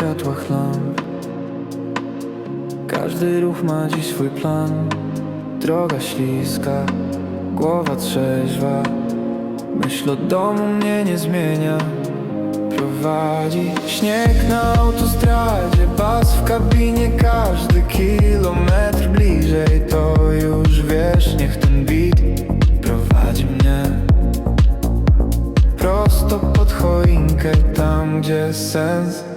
światłach lamp Każdy ruch ma dziś swój plan. Droga śliska, głowa trzeźwa. Myśl o domu mnie nie zmienia. Prowadzi śnieg na autostradzie Bas w kabinie każdy kilometr bliżej. To już wiesz, niech ten beat prowadzi mnie. Prosto pod choinkę, tam gdzie sens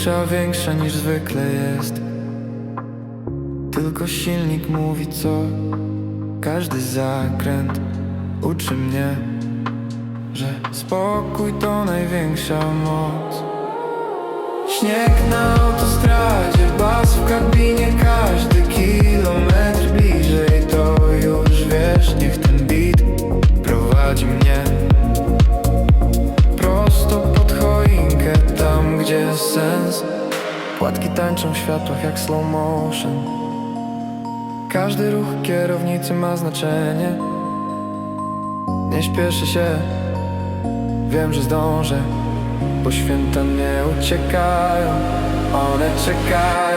Cisza większa niż zwykle jest. Tylko silnik mówi co Każdy zakręt uczy mnie Że spokój to największa moc. Śnieg na autostradzie, Płatki tańczą w światłach jak slow motion. Każdy ruch kierownicy ma znaczenie. Nie śpieszę się, wiem, że zdążę Bo święta nie uciekają, one czekają